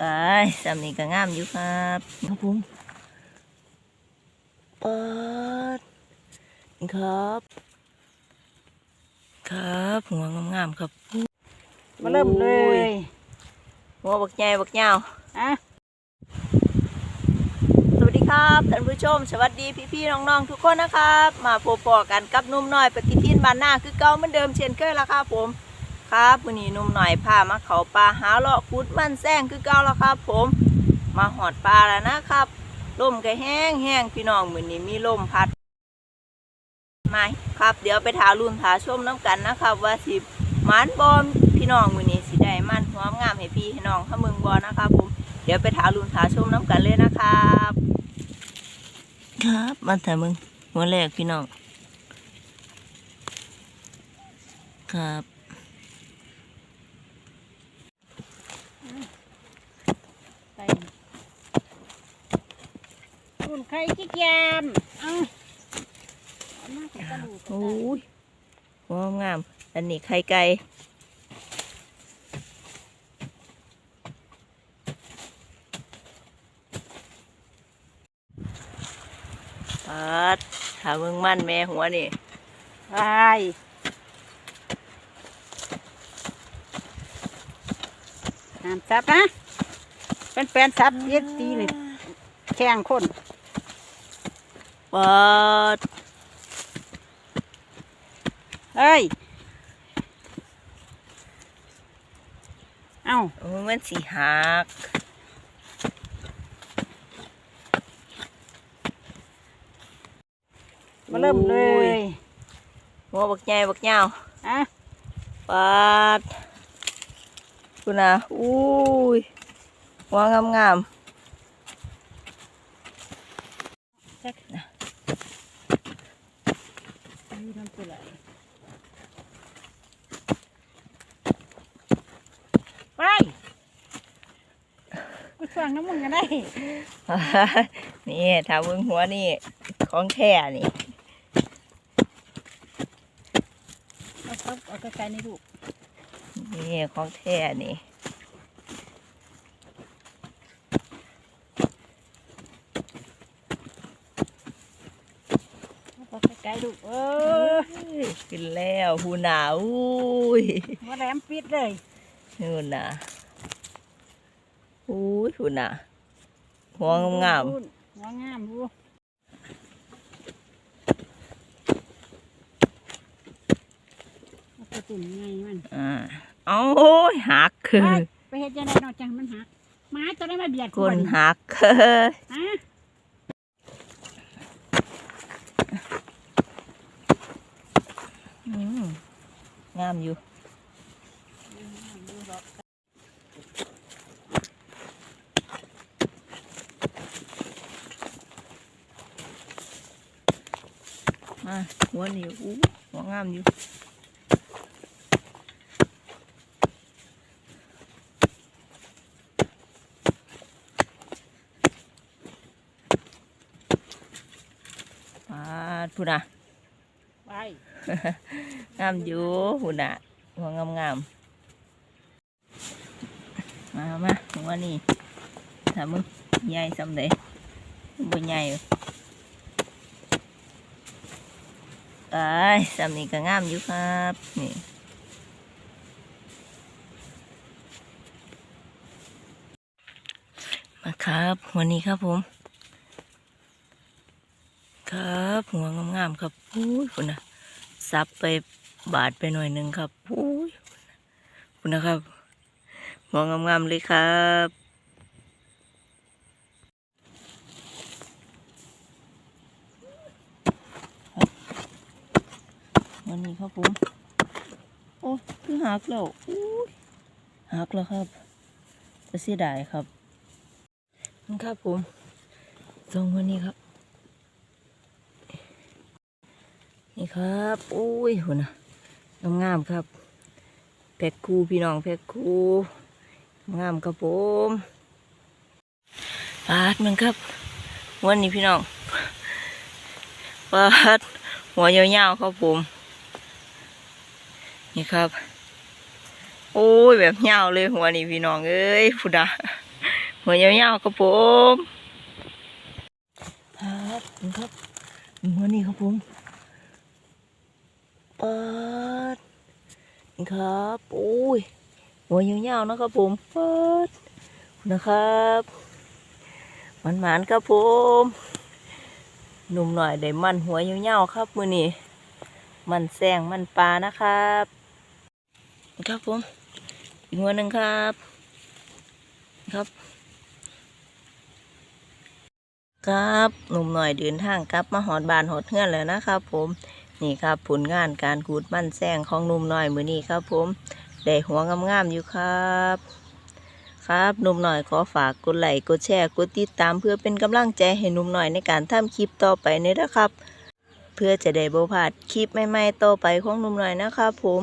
เอ้ยสำนี้ก็งามอยู่ครับครับผมเปิดนี่ครับ ครับ หัวงามๆครับ มาเริ่มเลโอ้ยหัวบักใหญ่บักยาวอะสวัสดีครับท่านผู้ชม สวัสดีพี่ๆน้องๆทุกคนนะครับ มาพบปอกันกับหนุ่มน้อยปฏิทินบ้านหน้าคือเก่าเหมือนเดิมเช่นเคยละครับผม ครับวันนี้นุ่มหน่อยพามาเขาปลาหาเลาะกุดมันแซงคือเก่าแล้วครับ ผม มาหอดปลาแล้วนะครับลมก็แห้งแห้งพี่น้องเหมือนนี้มีลมพัดมาครับ เดี๋ยวไปถารุ่นถาชมน้ำกันนะครับ ว่าสิมันบอมพี่น้องมือนี้สิได้มันหัวงามให้พี่ให้น้องถ้ามึงบอนะครับผมเดี๋ยวไปถารุ่นถาชมน้ำกันเลยนะครับ ครับมาแต่มึงหัวแรกพี่น้องครับ ใส่รุ่น ไข่ขี้แกมเอาเอามาใส่กระดูกโอ้ยหัวงามอันนี้ไข่ไก่ปัดถาเบิ่งมันแม่หัวนี่ ไปห้ามซับนะเป็นแฟนซับเย็ดตีเลยแข่งคน ปัดเอ้ยเอ้าโอ้ยมันสีหักมาเริ่มเลยหัวบักใหญ่บักยาว อะ ปัดคุณนะอุ้ยหัวงามงาม จักนะดูน้ำตัวไหลไป กูสั่งน้ำมึงกันได้ๆนี่ถาเบิ่งหัวนี่ของแท้นี่ เอาครับเอาไกลๆในลูกนี่ของแท้นี่เอาไกลๆลูกเออขึ้นแล้วหูหนาวอุ้ยมาแหลมปิดเลยนู่นน่ะ อุ้ยหูน่ะหัวงามพูดหัวงามดูเอาไปตุ่นไงมันๆอ่าเอาโอ้ยหักคือ ไปเฮ็ดยังไงนอกจากมันหักหมาจะได้มาเบียดคนนหักคือฮะอืมงามอยู่ มาหัวนี่อู้หัวงามอยู่ปาดพูดนะไป งามอยู่หุ่นอะหัวงามงามๆมามาหัวนี่ถ้ามึงใหญ่สำเร็จบ่ใหญ่หร อกเอ้ยสำนี้ก็งามอยู่ครับนี่มาครับวันนี้ครับผม ครับหัวงามๆครับอุ้ยคุณนะซับไปบาดไปหน่อยหนึ่งครับอุ้ยคุณนะครับหัวงามๆเลยครับ นนี้ครับผม โอ้คือหักแล้วอุ้ยหักแล้วครับจะเสียดายครับนี่ครับผมตรงวันนี้ครับ นี่ครับอุ้ยหุ่นนะงามๆครับ แพ็กคูพี่น้องแพ็กคูงามครับผมปาดมันครับ วันนี้พี่น้องปาดหัวยาวๆครับผม นี่ครับ โอ้ยแบบเหี่ยวเลยหัวนี่พี่น้องเอ้ยพุดาหัวเหยาวๆครับผมครับนี่ครับหัวนี่ครับผมปัดนี่ครับโอ้ยหัวยาวๆนะครับผมปัดนะครับมันหมานๆครับผมหนุ่มหน่อยได้มันหัวยาวๆครับมือนี้มันแซงมันปลานะครับ ครับผม อีกหัวหนึ่งครับ ครับ ครับหนุ่มหน่อยเดินทางกลับมาหอดบานหอดเฮือนแล้วนะครับผมนี่ครับผลงานการขูดมั่นแซงของหนุ่มหน่อยมือนี้ครับผมได้หัวงามๆอยู่ครับ ครับหนุ่มหน่อยขอฝากกดไลค์กดแชร์กดติดตามเพื่อเป็นกำลังใจให้หนุ่มหน่อยในการทำคลิปต่อไปนี้นะครับ เพื่อจะได้บ่พลาดคลิปใหม่ๆต่อไปของหนุ่มหน่อยนะครับผม